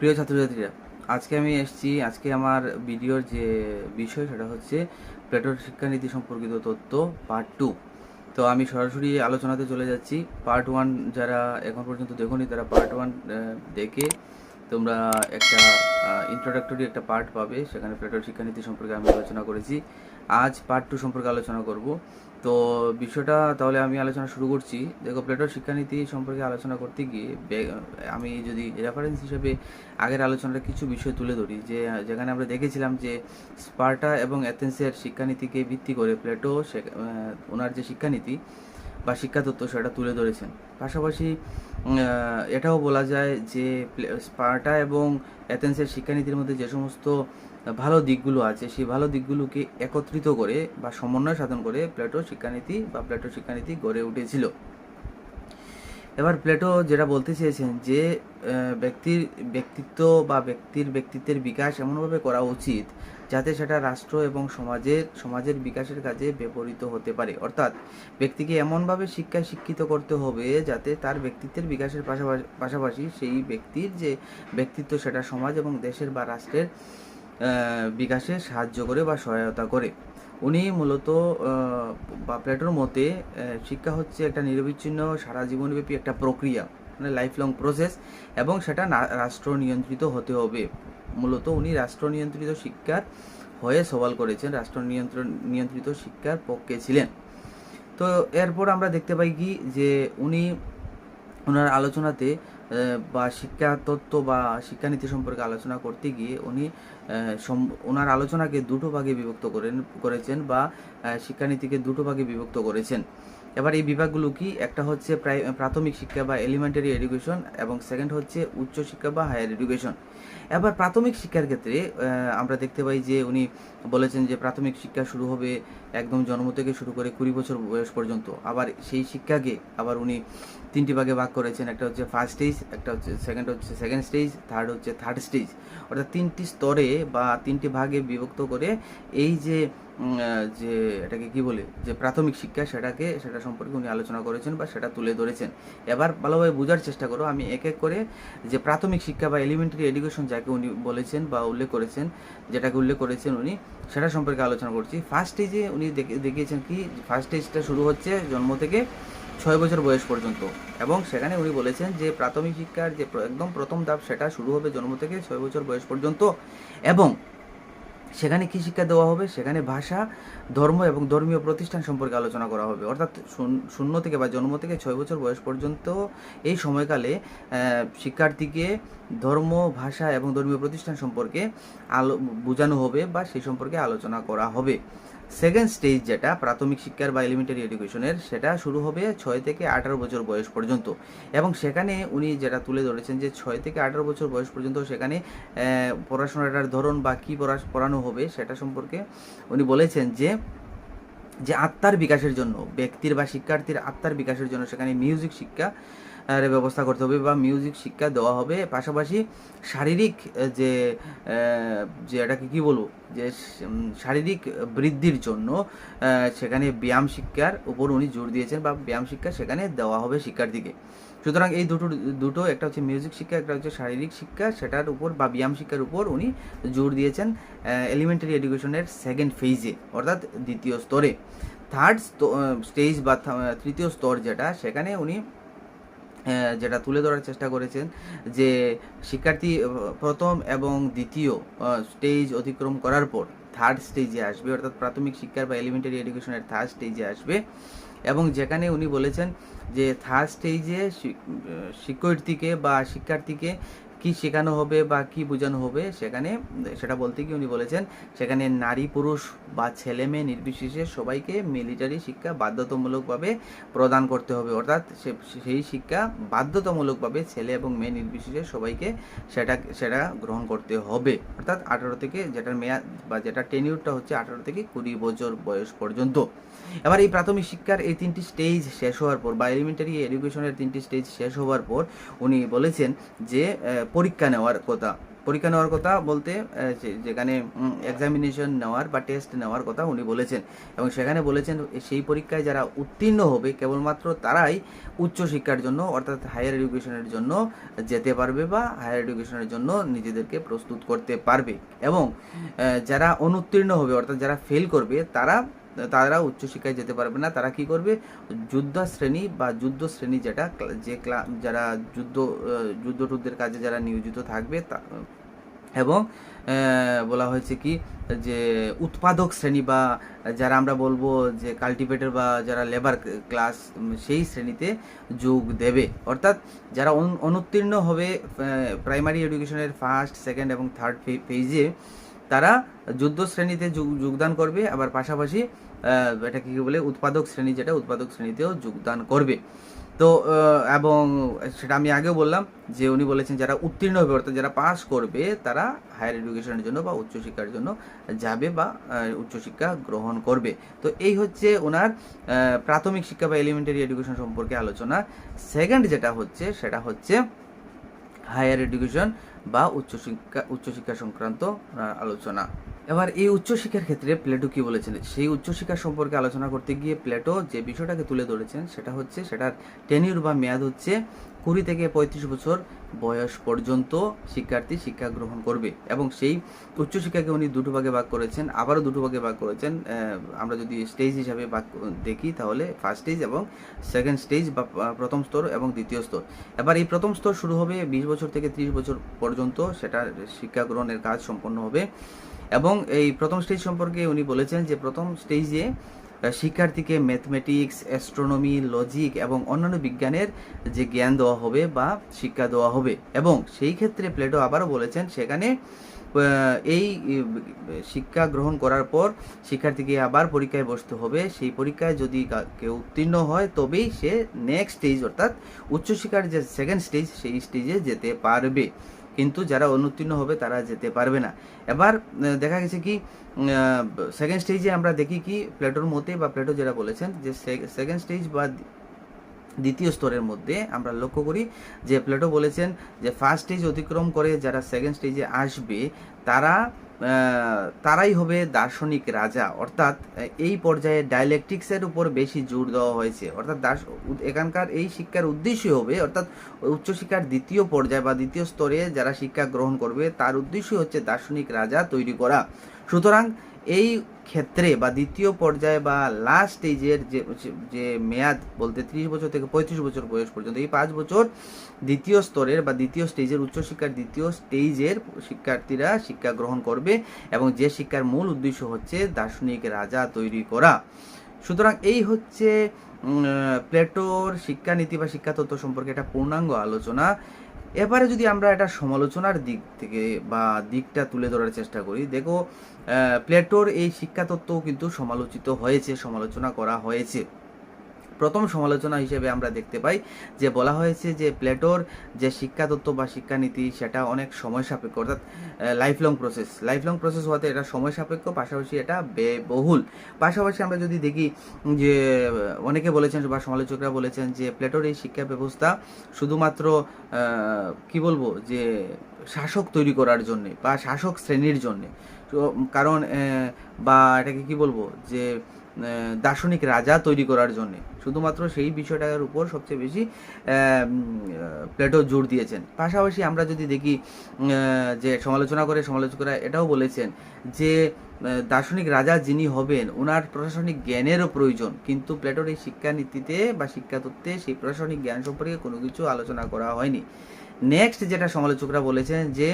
প্রিয় ছাত্রছাত্রীরা, আজকে আমি এসেছি, আজকে আমার ভিডিওর যে বিষয় সেটা হচ্ছে প্লেটোর শিক্ষানীতি সম্পর্কিত তথ্য পার্ট টু তো আমি সরাসরি আলোচনাতে চলে যাচ্ছি। পার্ট ওয়ান যারা এখন পর্যন্ত দেখোনি, তারা পার্ট ওয়ান দেখে তোমরা একটা ইন্ট্রোডাক্টরি একটা পার্ট পাবে। সেখানে প্লেটোর শিক্ষানীতি সম্পর্কে আমি আলোচনা করেছি। আজ পার্ট টু সম্পর্কে আলোচনা করব। তো বিষয়টা, তাহলে আমি আলোচনা শুরু করছি। দেখো প্লেটোর শিক্ষানীতি সম্পর্কে আলোচনা করতে গিয়ে আমি যদি রেফারেন্স হিসেবে আগের আলোচনার কিছু বিষয় তুলে ধরি, যে, যেখানে আমরা দেখেছিলাম যে স্পার্টা এবং অ্যাথেন্সের শিক্ষানীতিকে ভিত্তি করে প্লেটো ওনার যে শিক্ষানীতি বা শিক্ষা তত্ত্ব সেটা তুলে ধরেছেন। পাশাপাশি এটাও বলা যায় যে স্পার্টা এবং অ্যাথেন্সের শিক্ষানীতির মধ্যে যে সমস্ত ভালো দিকগুলো আছে, সেই ভালো দিকগুলোকে একত্রিত করে বা সমন্বয় সাধন করে প্লেটো শিক্ষানীতি বা প্লেটো শিক্ষানীতি গড়ে উঠেছিল। এবার প্লেটো যেটা বলতে চেয়েছেন যে ব্যক্তির ব্যক্তিত্ব বা ব্যক্তির ব্যক্তিত্বের বিকাশ এমনভাবে করা উচিত যাতে সেটা রাষ্ট্র এবং সমাজের সমাজের বিকাশের কাজে ব্যবহৃত হতে পারে। অর্থাৎ ব্যক্তিকে এমনভাবে শিক্ষায় শিক্ষিত করতে হবে যাতে তার ব্যক্তিত্বের বিকাশের পাশাপাশি পাশাপাশি সেই ব্যক্তির যে ব্যক্তিত্ব সেটা সমাজ এবং দেশের বা রাষ্ট্রের বিকাশে সাহায্য করে বা সহায়তা করে। উনি মূলত বা প্লেটোর মতে শিক্ষা হচ্ছে একটা নিরবিচ্ছিন্ন, সারা জীবনব্যাপী একটা প্রক্রিয়া মানে লাইফ লং প্রসেস এবং সেটা রাষ্ট্র নিয়ন্ত্রিত হতে হবে। মূলত উনি রাষ্ট্র নিয়ন্ত্রিত শিক্ষার হয়ে সওয়াল করেছেন, রাষ্ট্র নিয়ন্ত্রণ, নিয়ন্ত্রিত শিক্ষার পক্ষে ছিলেন। তো এরপর আমরা দেখতে পাই কি, যে উনি ওনার আলোচনাতে বা শিক্ষা তত্ত্ব বা শিক্ষানীতি সম্পর্কে আলোচনা করতে গিয়ে উনি ওনার আলোচনাকে দুটো ভাগে বিভক্ত করেন, করেছেন বা শিক্ষানীতিকে দুটো ভাগে বিভক্ত করেছেন। এবার এই বিভাগগুলো কি? একটা হচ্ছে প্রাথমিক শিক্ষা বা এলিমেন্টারি এডুকেশন এবং সেকেন্ড হচ্ছে উচ্চ শিক্ষা বা হায়ার এডুকেশন এবার প্রাথমিক শিক্ষার ক্ষেত্রে আমরা দেখতে পাই যে উনি বলেছেন যে প্রাথমিক শিক্ষা শুরু হবে একদম জন্ম থেকে শুরু করে কুড়ি বছর বয়স পর্যন্ত। আবার সেই শিক্ষাকে আবার উনি তিনটি ভাগে ভাগ করেছেন, একটা হচ্ছে ফার্স্ট স্টেজ একটা হচ্ছে সেকেন্ড হচ্ছে সেকেন্ড স্টেজ থার্ড হচ্ছে থার্ড স্টেজ অর্থাৎ তিনটি স্তরে বা তিনটি ভাগে বিভক্ত করে এই যে যে এটাকে কি বলে, যে প্রাথমিক শিক্ষা সেটাকে, সেটা সম্পর্কে উনি আলোচনা করেছেন বা সেটা তুলে ধরেছেন। এবার ভালোভাবে বোঝার চেষ্টা করো, আমি এক এক করে যে প্রাথমিক শিক্ষা বা এলিমেন্টারি এডুকেশন যাকে উনি বলেছেন বা উল্লেখ করেছেন, যেটাকে উল্লেখ করেছেন উনি, সেটা সম্পর্কে আলোচনা করছি। ফার্স্ট স্টেজে উনি দেখে- দেখিয়েছেন কি ফার্স্ট স্টেজটা শুরু হচ্ছে জন্ম থেকে ছয় বছর বয়স পর্যন্ত। এবং সেখানে উনি বলেছেন যে প্রাথমিক শিক্ষার যে একদম প্রথম ধাপ সেটা শুরু হবে জন্ম থেকে ছয় বছর বয়স পর্যন্ত। এবং সেখানে কি শিক্ষা দেওয়া হবে? সেখানে ভাষা ধর্ম এবং ধর্মীয় প্রতিষ্ঠান সম্পর্কে আলোচনা করা হবে। অর্থাৎ শূন্য- থেকে বা জন্ম থেকে ছয় বছর বয়স পর্যন্ত এই সময়কালে শিক্ষার্থীকে ধর্ম, ভাষা এবং ধর্মীয় প্রতিষ্ঠান সম্পর্কে আলো, বোঝানো হবে বা সেই সম্পর্কে আলোচনা করা হবে। সেকেন্ড স্টেজ যেটা, প্রাথমিক শিক্ষার বা এলিমেন্টারি এডুকেশনের সেটা শুরু হবে ছয় থেকে আঠারো বছর বয়স পর্যন্ত। এবং সেখানে উনি যেটা তুলে ধরেছেন যে ছয় থেকে আঠারো বছর বয়স পর্যন্ত সেখানে পড়াশোনাটার ধরন বা কী পড়া, পড়ানো হবে সেটা সম্পর্কে উনি বলেছেন যে যে আত্মার বিকাশের জন্য, ব্যক্তির বা শিক্ষার্থীর আত্মার বিকাশের জন্য সেখানে মিউজিক শিক্ষা ব্যবস্থা করতে হবে বা মিউজিক শিক্ষা দেওয়া হবে। পাশাপাশি শারীরিক যে যে এটাকে কী বলব? যে শারীরিক বৃদ্ধির জন্য সেখানে ব্যায়াম শিক্ষার উপর উনি জোর দিয়েছেন বা ব্যায়াম শিক্ষা সেখানে দেওয়া হবে শিক্ষার্থীকে। সুতরাং এই দুটো দুটো, একটা হচ্ছে মিউজিক শিক্ষা, একটা হচ্ছে শারীরিক শিক্ষা, সেটার উপর বা ব্যায়াম শিক্ষার উপর উনি জোর দিয়েছেন এলিমেন্টারি এডুকেশনের সেকেন্ড ফেজে অর্থাৎ দ্বিতীয় স্তরে। থার্ড স্টেজ বা তৃতীয় স্তর যেটা, সেখানে উনি যেটা তুলে ধরার চেষ্টা করেছেন যে শিক্ষার্থী প্রথম এবং দ্বিতীয় স্টেজ অতিক্রম করার পর থার্ড স্টেজে আসবে, অর্থাৎ প্রাথমিক শিক্ষার বা এলিমেন্টারি এডুকেশনের থার্ড স্টেজে আসবে। এবং যেখানে উনি বলেছেন যে থার্ড স্টেজে শিক্ষার্থীকে বা শিক্ষার্থীকে কি শেখানো হবে বা কি বোঝানো হবে সেখানে, সেটা বলতে গিয়ে উনি বলেছেন, সেখানে নারী পুরুষ বা ছেলে মেয়ে নির্বিশেষে সবাইকে মিলিটারি শিক্ষা বাধ্যতামূলকভাবে প্রদান করতে হবে। অর্থাৎ সেই শিক্ষা বাধ্যতামূলকভাবে ছেলে এবং মেয়ে নির্বিশেষে সবাইকে সেটা সেটা গ্রহণ করতে হবে। অর্থাৎ আঠারো থেকে যেটার মেয়াদ বা যেটা টেনিউরটা হচ্ছে আঠারো থেকে কুড়ি বছর বয়স পর্যন্ত। এবার এই প্রাথমিক শিক্ষার এই তিনটি স্টেজ শেষ হওয়ার পর বা এলিমেন্টারি এডুকেশনের তিনটি স্টেজ শেষ হওয়ার পর উনি বলেছেন যে পরীক্ষা নেওয়ার কথা। পরীক্ষা নেওয়ার কথা বলতে যেখানে এক্সামিনেশন নেওয়ার বা টেস্ট নেওয়ার কথা উনি বলেছেন। এবং সেখানে বলেছেন সেই পরীক্ষায় যারা উত্তীর্ণ হবে, কেবলমাত্র তারাই উচ্চশিক্ষার জন্য, অর্থাৎ হায়ার এডুকেশনের জন্য যেতে পারবে বা হায়ার এডুকেশনের জন্য নিজেদেরকে প্রস্তুত করতে পারবে। এবং যারা অনুত্তীর্ণ হবে, অর্থাৎ যারা ফেল করবে, তারা তারা উচ্চশিক্ষায় যেতে পারবে না। তারা কি করবে? যুদ্ধ শ্রেণি বা যুদ্ধ শ্রেণি যেটা যে ক্লা- যারা যুদ্ধ আহ, যুদ্ধ টুদ্ধের কাজে যারা নিয়োজিত থাকবে তা এবং বলা হয়েছে কি যে উৎপাদক শ্রেণি বা যারা আমরা বলব যে কাল্টিভেটর বা যারা লেবার ক্লাস সেই শ্রেণীতে যোগ দেবে। অর্থাৎ যারা অনু- অনুত্তীর্ণ হবে প্রাইমারি এডুকেশনের ফার্স্ট সেকেন্ড এবং থার্ড ফেজে তারা যুদ্ধ শ্রেণীতে যোগ- যোগদান করবে, আবার পাশাপাশি এটা কি বলে, উৎপাদক শ্রেণি যেটা, উৎপাদক শ্রেণীতেও যোগদান করবে। তো এবং সেটা আমি আগেও বললাম যে উনি বলেছেন যারা উত্তীর্ণ হবে, অর্থাৎ যারা পাস করবে, তারা হায়ার এডুকেশনের জন্য বা উচ্চশিক্ষার জন্য যাবে বা উচ্চশিক্ষা গ্রহণ করবে। তো এই হচ্ছে ওনার প্রাথমিক শিক্ষা বা এলিমেন্টারি এডুকেশন সম্পর্কে আলোচনা। সেকেন্ড যেটা হচ্ছে, সেটা হচ্ছে হায়ার এডুকেশন বা উচ্চশিক্ষা উচ্চশিক্ষা সংক্রান্ত আলোচনা। এবার এই উচ্চশিক্ষার ক্ষেত্রে প্লেটো কি বলেছেন? সেই উচ্চশিক্ষা সম্পর্কে আলোচনা করতে গিয়ে প্লেটো যে বিষয়টাকে তুলে ধরেছেন, সেটা হচ্ছে সেটার টেনিউর বা মেয়াদ হচ্ছে কুড়ি থেকে পঁয়ত্রিশ বছর বয়স পর্যন্ত শিক্ষার্থী শিক্ষা গ্রহণ করবে এবং সেই উচ্চশিক্ষাকে উনি দুটো ভাগে ভাগ করেছেন, আবারও দুটো ভাগে ভাগ করেছেন আমরা যদি স্টেজ হিসাবে ভাগ দেখি তাহলে ফার্স্ট স্টেজ এবং সেকেন্ড স্টেজ বা প্রথম স্তর এবং দ্বিতীয় স্তর। এবার এই প্রথম স্তর শুরু হবে বিশ বছর থেকে ত্রিশ বছর পর্যন্ত সেটা শিক্ষা গ্রহণের কাজ সম্পন্ন হবে। এবং এই প্রথম স্টেজ সম্পর্কে উনি বলেছেন যে প্রথম স্টেজে শিক্ষার্থীকে ম্যাথমেটিক্স অ্যাস্ট্রোনমি লজিক এবং অন্যান্য বিজ্ঞানের যে জ্ঞান দেওয়া হবে বা শিক্ষা দেওয়া হবে এবং সেই ক্ষেত্রে প্লেটো আবারও বলেছেন সেখানে এই শিক্ষা গ্রহণ করার পর শিক্ষার্থীকে আবার পরীক্ষায় বসতে হবে। সেই পরীক্ষায় যদি কেউ উত্তীর্ণ হয় তবেই সে নেক্সট স্টেজ অর্থাৎ উচ্চশিক্ষার যে সেকেন্ড স্টেজ সেই স্টেজে যেতে পারবে। কিন্তু যারা অনুত্তীর্ণ হবে তারা যেতে পারবে না। এবার দেখা গেছে কি সেকেন্ড স্টেজে আমরা দেখি কি প্লেটোর মতে বা প্লেটো যেটা বলেছেন যে সেকেন্ড স্টেজ বা দ্বিতীয় স্তরের মধ্যে আমরা লক্ষ্য করি যে প্লেটো বলেছেন যে ফার্স্ট স্টেজ অতিক্রম করে যারা সেকেন্ড স্টেজে আসবে, তারা তারাই হবে দার্শনিক রাজা। অর্থাৎ এই পর্যায়ে ডায়ালেকটিক্সের উপর বেশি জোর দেওয়া হয়েছে। অর্থাৎ দার্শ এখানকার এই শিক্ষার উদ্দেশ্য হবে, অর্থাৎ উচ্চশিক্ষার দ্বিতীয় পর্যায়ে বা দ্বিতীয় স্তরে যারা শিক্ষা গ্রহণ করবে, তার উদ্দেশ্য হচ্ছে দার্শনিক রাজা তৈরি করা। সুতরাং এই ক্ষেত্রে বা দ্বিতীয় পর্যায়ে বা লাস্ট স্টেজের যে যে মেয়াদ বলতে ত্রিশ বছর থেকে পঁয়ত্রিশ বছর বয়স পর্যন্ত, এই পাঁচ বছর দ্বিতীয় স্তরের বা দ্বিতীয় স্টেজের উচ্চশিক্ষার দ্বিতীয় স্টেজের শিক্ষার্থীরা শিক্ষা গ্রহণ করবে এবং যে শিক্ষার মূল উদ্দেশ্য হচ্ছে দার্শনিক রাজা তৈরি করা। সুতরাং এই হচ্ছে প্লেটোর শিক্ষানীতি বা শিক্ষাতত্ত্ব সম্পর্কে একটা পূর্ণাঙ্গ আলোচনা। এবারে যদি আমরা এটা সমালোচনার দিক থেকে বা দিকটা তুলে ধরার চেষ্টা করি, দেখো প্লেটোর এই শিক্ষাতত্ত্ব কিন্তু সমালোচিত হয়েছে, সমালোচনা করা হয়েছে। প্রথম সমালোচনা হিসেবে আমরা দেখতে পাই যে বলা হয়েছে যে প্লেটোর যে শিক্ষা তত্ত্ব বা শিক্ষানীতি সেটা অনেক সময় সাপেক্ষ অর্থাৎ lifelong process lifelong process হওয়াতে এটা সময় সাপেক্ষ পাশাপাশি এটা ব্যয়বহুল। পাশাপাশি আমরা যদি দেখি যে অনেকে বলেছেন বা সমালোচকরা বলেছেন যে প্লেটোর এই শিক্ষা ব্যবস্থা শুধুমাত্র কি বলব যে শাসক তৈরি করার জন্যে বা শাসক শ্রেণির জন্যে। তো, কারণ বা এটাকে কি বলব যে দার্শনিক রাজা তৈরি করার জন্য। শুধুমাত্র সেই বিষয়টার উপর সবচেয়ে বেশি প্লেটো জোর দিয়েছেন। পাশাপাশি আমরা যদি দেখি যে সমালোচনা করে সমালোচকরা এটাও বলেছেন যে দার্শনিক রাজা যিনি হবেন ওনার প্রশাসনিক জ্ঞানেরও প্রয়োজন। কিন্তু প্লেটোর এই শিক্ষানীতিতে বা শিক্ষাতত্ত্বে সেই প্রশাসনিক জ্ঞান সম্পর্কে কোনো কিছু আলোচনা করা হয়নি। নেক্সট যেটা সমালোচকরা বলেছেন যে,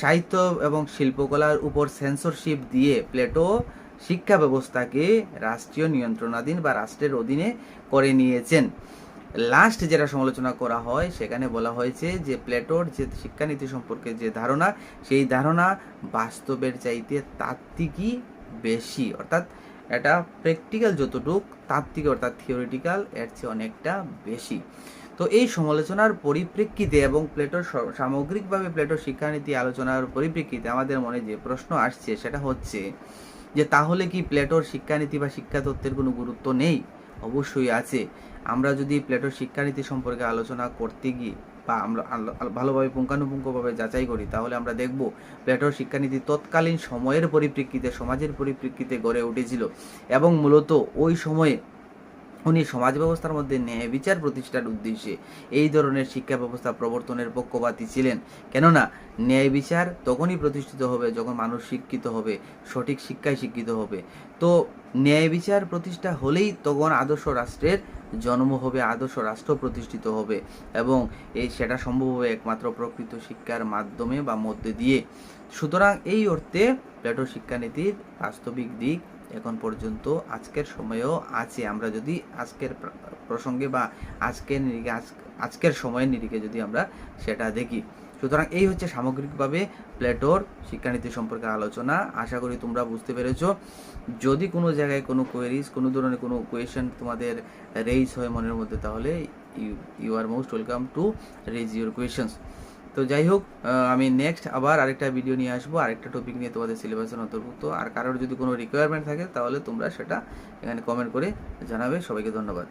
সাহিত্য এবং শিল্পকলার উপর সেন্সরশিপ দিয়ে প্লেটো শিক্ষা ব্যবস্থাকে রাষ্ট্রীয় নিয়ন্ত্রণাধীন বা রাষ্ট্রের অধীনে করে নিয়েছেন। লাস্ট যেটা সমালোচনা করা হয়, সেখানে বলা হয়েছে যে প্লেটোর যে শিক্ষানীতি সম্পর্কে যে ধারণা, সেই ধারণা বাস্তবের চাইতে তাত্ত্বিকই বেশি। অর্থাৎ এটা প্র্যাকটিক্যাল যতটুক, তাত্ত্বিক অর্থাৎ থিওরিটিক্যাল এর চেয়ে অনেকটা বেশি। তো এই সমালোচনার পরিপ্রেক্ষিতে এবং প্লেটোর সামগ্রিকভাবে প্লেটোর শিক্ষানীতি আলোচনার পরিপ্রেক্ষিতে আমাদের মনে যে প্রশ্ন আসছে, সেটা হচ্ছে যে তাহলে কি প্লেটোর শিক্ষানীতি বা শিক্ষা তত্ত্বের কোনো গুরুত্ব নেই? অবশ্যই আছে। আমরা যদি প্লেটোর শিক্ষানীতি সম্পর্কে আলোচনা করতে গিয়ে বা আমরা ভালোভাবে পুঙ্খানুপুঙ্খভাবে যাচাই করি, তাহলে আমরা দেখব প্লেটোর শিক্ষানীতি তৎকালীন সময়ের পরিপ্রেক্ষিতে, সমাজের পরিপ্রেক্ষিতে গড়ে উঠেছিল এবং মূলত ওই সময়ে উনি সমাজ ব্যবস্থার মধ্যে ন্যায় বিচার প্রতিষ্ঠার উদ্দেশ্যে এই ধরনের শিক্ষা ব্যবস্থা প্রবর্তনের পক্ষপাতী ছিলেন। কেননা, ন্যায় বিচার তখনই প্রতিষ্ঠিত হবে যখন মানুষ শিক্ষিত হবে, সঠিক শিক্ষায় শিক্ষিত হবে। তো ন্যায় বিচার প্রতিষ্ঠা হলেই তখন আদর্শ রাষ্ট্রের জন্ম হবে, আদর্শ রাষ্ট্র প্রতিষ্ঠিত হবে এবং এই সেটা সম্ভব হবে একমাত্র প্রকৃত শিক্ষার মাধ্যমে বা মধ্যে দিয়ে। সুতরাং এই অর্থে প্লেটোর শিক্ষানীতির বাস্তবিক দিক এখন পর্যন্ত আজকের সময়েও আছে। আমরা যদি আজকের প্রসঙ্গে বা আজকের নিরিখে, আজ- আজকের সময়ের নিরিখে যদি আমরা সেটা দেখি, সুতরাং এই হচ্ছে সামগ্রিকভাবে প্লেটোর শিক্ষানীতি সম্পর্কে আলোচনা। আশা করি তোমরা বুঝতে পেরেছ। যদি কোনো জায়গায় কোনো কোয়েরিজ কোনো ধরনের কোনো কোয়েশন তোমাদের রেইজ হয় মনের মধ্যে, তাহলে you you are most welcome to raise your questions তো যাই হোক আমি নেক্সট আবার আরেকটা ভিডিও নিয়ে আসব, আরেকটা টপিক নিয়ে তোমাদের সিলেবাসের অন্তর্ভুক্ত। আর কারোর যদি কোনো রিকোয়ারমেন্ট থাকে, তাহলে তোমরা সেটা এখানে কমেন্ট করে জানাবে। সবাইকে ধন্যবাদ।